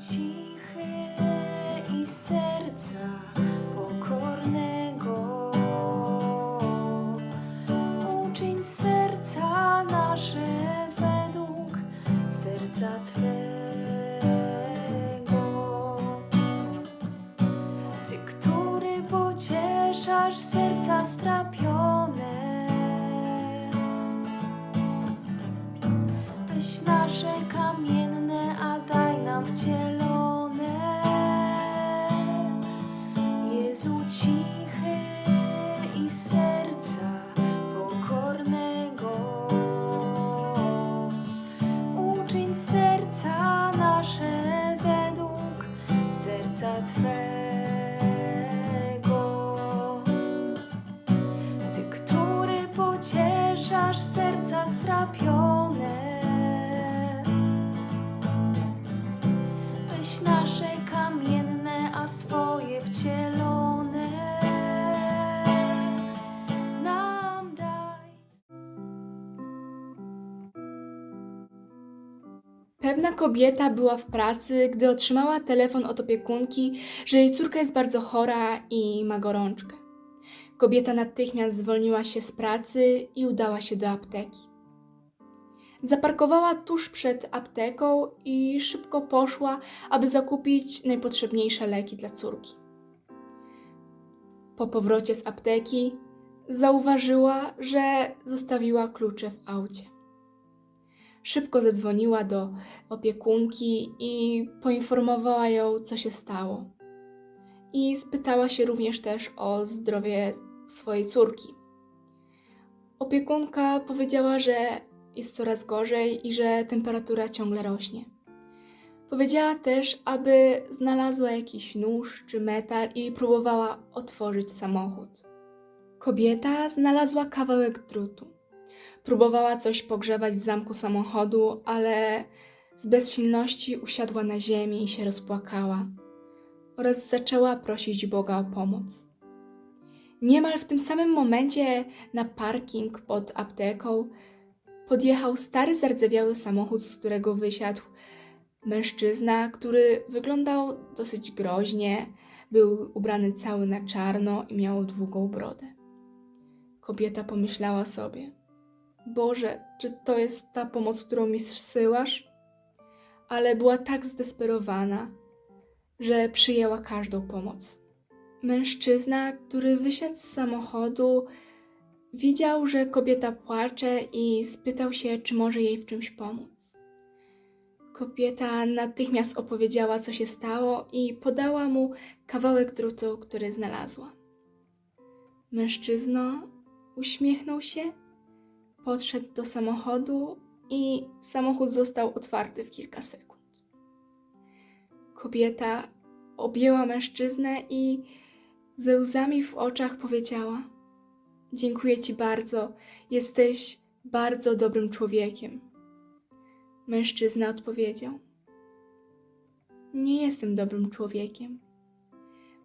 cichy i serca pokornego. Uczyń serca nasze według serca Twego. Ty, który pocieszasz serca strapione, weź swoje wcielone nam daj. Pewna kobieta była w pracy, gdy otrzymała telefon od opiekunki, że jej córka jest bardzo chora i ma gorączkę. Kobieta natychmiast zwolniła się z pracy i udała się do apteki. Zaparkowała tuż przed apteką i szybko poszła, aby zakupić najpotrzebniejsze leki dla córki. Po powrocie z apteki zauważyła, że zostawiła klucze w aucie. Szybko zadzwoniła do opiekunki i poinformowała ją, co się stało. I spytała się również też o zdrowie swojej córki. Opiekunka powiedziała, że jest coraz gorzej i że temperatura ciągle rośnie. Powiedziała też, aby znalazła jakiś nóż czy metal i próbowała otworzyć samochód. Kobieta znalazła kawałek drutu. Próbowała coś pogrzebać w zamku samochodu, ale z bezsilności usiadła na ziemi i się rozpłakała oraz zaczęła prosić Boga o pomoc. Niemal w tym samym momencie na parking pod apteką podjechał stary, zardzewiały samochód, z którego wysiadł mężczyzna, który wyglądał dosyć groźnie, był ubrany cały na czarno i miał długą brodę. Kobieta pomyślała sobie: Boże, czy to jest ta pomoc, którą mi zsyłasz? Ale była tak zdesperowana, że przyjęła każdą pomoc. Mężczyzna, który wysiadł z samochodu, widział, że kobieta płacze i spytał się, czy może jej w czymś pomóc. Kobieta natychmiast opowiedziała, co się stało, i podała mu kawałek drutu, który znalazła. Mężczyzna uśmiechnął się podszedł do samochodu i samochód został otwarty w kilka sekund. Kobieta objęła mężczyznę i ze łzami w oczach powiedziała: Dziękuję ci bardzo, jesteś bardzo dobrym człowiekiem. Mężczyzna odpowiedział: Nie jestem dobrym człowiekiem.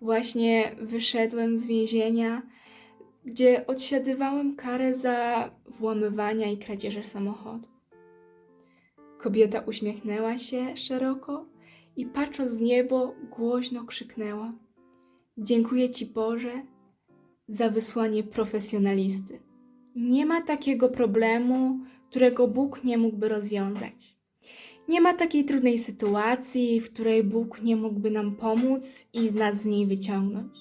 Właśnie wyszedłem z więzienia gdzie odsiadywałem karę za włamywania i kradzieże samochodu. Kobieta uśmiechnęła się szeroko i patrząc w niebo głośno krzyknęła: Dziękuję Ci Boże za wysłanie profesjonalisty. Nie ma takiego problemu, którego Bóg nie mógłby rozwiązać. Nie ma takiej trudnej sytuacji, w której Bóg nie mógłby nam pomóc i nas z niej wyciągnąć.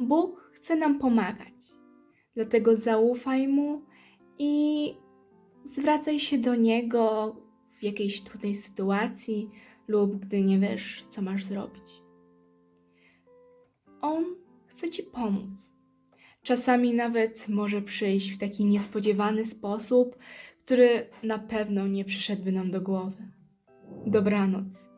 Bóg chce nam pomagać. Dlatego zaufaj mu i zwracaj się do niego w jakiejś trudnej sytuacji lub gdy nie wiesz, co masz zrobić. On chce ci pomóc. Czasami nawet może przyjść w taki niespodziewany sposób, który na pewno nie przyszedłby nam do głowy. Dobranoc.